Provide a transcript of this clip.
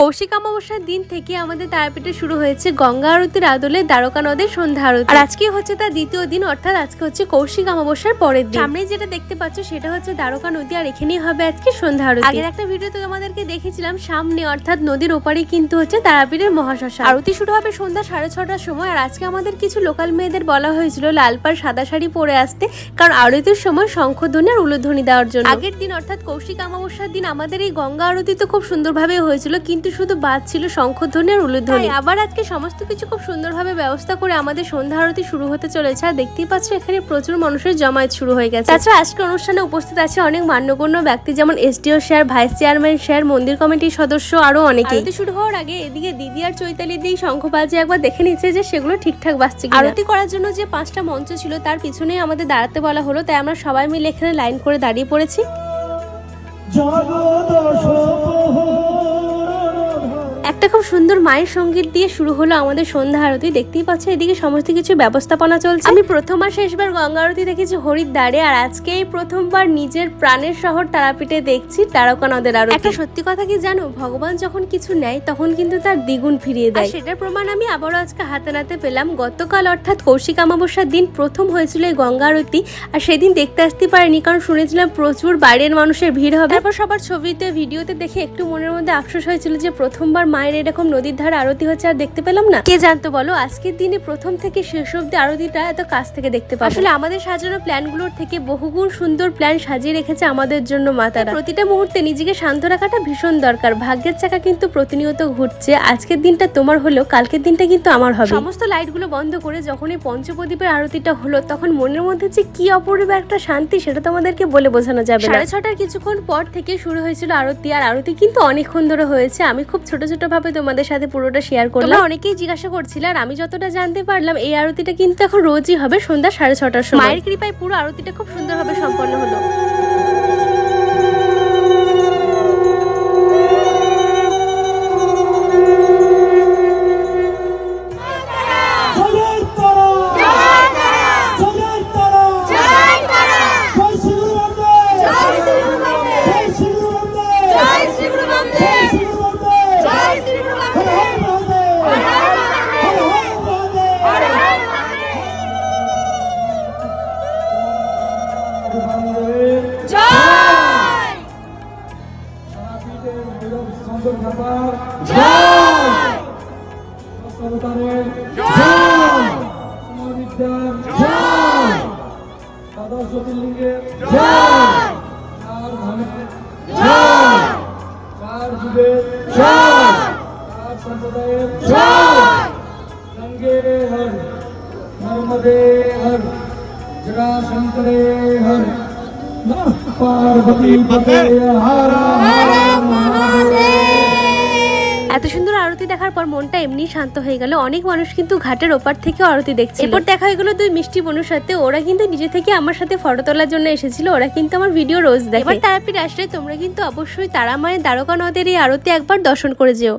কৌশিক অমাবস্যার দিন থেকে আমাদের তারাপীঠে শুরু হয়েছে গঙ্গা আরতির আদলে দ্বারকা নদের সন্ধ্যা আরতি। আর আজকে হচ্ছে তার দ্বিতীয় দিন, অর্থাৎ আজকে হচ্ছে কৌশিক অমাবস্যার পরের দিন। সামনে যেটা দেখতে পাচ্ছ, সেটা হচ্ছে দ্বারকা নদী, আর এখানেই হবে আজকে সন্ধ্যা আরতি। আগের একটা ভিডিওতে তোমাদেরকে দেখেছিলাম, সামনে অর্থাৎ নদীর ওপারে কিন্তু হচ্ছে তারাপীঠের মহাশ্মশান। আরতি শুরু হবে সন্ধ্যা সাড়ে ছটার সময়, আর আজকে আমাদের কিছু লোকাল মেয়েদের বলা হয়েছিল লাল পাড় সাদা শাড়ি পরে আসতে, কারণ আরতির সময় শঙ্খধ্বনি আর উলুধ্বনি দেওয়ার জন্য। আগের দিন, অর্থাৎ কৌশিক অমাবস্যার দিন, আমাদের এই গঙ্গা আরতি তো খুব সুন্দরভাবে হয়েছিল, কিন্তু শুধু বাদ ছিল শঙ্খধ্বনি আর উলুধ্বনি। আবার আজকে সমস্ত কিছু খুব সুন্দরভাবে ব্যবস্থা করে আমাদের সন্ধ্যা আরতি শুরু হতে চলেছে। আর দেখতেই পাচ্ছ এখানে প্রচুর মানুষের জমায়েত শুরু হয়ে গেছে। তাছাড়া আজকে অনুষ্ঠানে উপস্থিত আছে অনেক মান্যগণ্য ব্যক্তি যেমন এসডিও শেয়ার ভাইস চেয়ারম্যান শেয়ার মন্দির কমিটির সদস্য আরও অনেকে আরতি শুরু হওয়ার আগে এদিকে দিদি আর চৈতালি দিয়ে শঙ্খ বাজে একবার দেখে নিচ্ছে যে সেগুলো ঠিকঠাক বাজছে কিনা। আরতি করার জন্য যে পাঁচটা মঞ্চ ছিল তার পিছনে আমাদের দাঁড়াতে বলা হলো। তাই আমরা সবাই মিলে এখানে লাইন করে দাঁড়িয়ে পড়েছি। একটা খুব সুন্দর মায়ের সংগীত দিয়ে শুরু হলো আমাদের সন্ধ্যা আরতি। দেখতেই পাচ্ছ এদিকে সমস্ত কিছু ব্যবস্থাপনা চলছে। আমি প্রথম আর শেষবার গঙ্গা আরতি দেখেছি হরিদ্বারে আর আজকে এই প্রথমবার নিজের প্রাণের শহর তারাপীঠে দেখছি তারকা নদের আরতি। একটা সত্যি কথা কি জানো ভগবান যখন কিছু নেয় তখন কিন্তু তার দ্বিগুণ ফিরিয়ে দেয়। সেটার প্রমাণ আমি আবারও আজকে হাতে নাতে পেলাম। গতকাল অর্থাৎ কৌশিক অমাবস্যার দিন প্রথম হয়েছিল এই গঙ্গা আরতি আর সেদিন দেখতে আসতে পারিনি কারণ শুনেছিলাম প্রচুর বাইরের মানুষের ভিড় হবে। তারপর সবার ছবিতে ভিডিওতে দেখে একটু মনের মধ্যে আফসোস হয়েছিল যে প্রথমবার মায়ের এরকম নদীর ধারে আরতি হচ্ছে আর দেখতে পেলাম না? কে জানতো বলো? আজকের দিনে প্রথম থেকে শেষ অব্দি আরতিটা এত কাছ থেকে দেখতে পাবো। আসলে আমাদের সাজানো প্ল্যানগুলোর থেকে বহুগুণ সুন্দর প্ল্যান সাজিয়ে রেখেছে আমাদের জন্য মাতারা প্রতিটা মুহূর্তে নিজেকে শান্ত রাখাটা ভীষণ দরকার। ভাগ্যের চাকা কিন্তু প্রতিনিয়ত ঘুরছে। আজকের দিনটা তোমার হলেও কালকের দিনটা কিন্তু আমার হবে। সমস্ত লাইটগুলো বন্ধ করে যখন এই পঞ্চপ্রদীপের আরতিটা হলো, তখন মনের মধ্যে যে কি অপূর্ব একটা শান্তি সেটা তোমাদেরকে বলে বোঝানো যাবে সাড়ে ছটার কিছুক্ষণ পর থেকে শুরু হয়েছিল আরতি, আর আরতি কিন্তু অনেকক্ষণ ধরে হয়েছে। আমি খুব ছোট ছোট ভাবে তোমাদের সাথে পুরোটা শেয়ার করলাম। অনেকেই জিজ্ঞাসা করছিল আর আমি যতটা জানতে পারলাম এই আরতিটা কিন্তু এখন রোজই হবে সন্ধ্যা সাড়ে ছটার সময়। মায়ের কৃপায় পুরো আরতিটা খুব সুন্দরভাবে সম্পন্ন হলো। জ্যোতির্লিঙ্গের জয় চার জয় চার যুগের চার সম্প্রদায়ের জয় গঙ্গে হর নর্মদে হর জগা শঙ্করে হর। পার্বতী পতে হর হর এত সুন্দর আরতি দেখার পর মনটা এমনি শান্ত হয়ে গেল। অনেক মানুষ কিন্তু ঘাটের ওপার থেকে আরতি দেখছে এরপর দেখা হয়ে গেলো দুই মিষ্টি বোনের সাথে। ওরা কিন্তু নিজে থেকে আমার সাথে ফটো তোলার জন্য এসেছিল। ওরা কিন্তু আমার ভিডিও রোজ দেখে। এবার তারাপীঠ আসলে তোমরা কিন্তু অবশ্যই তারা মায়ের দ্বারকা নদের এই আরতি একবার দর্শন করে যেও।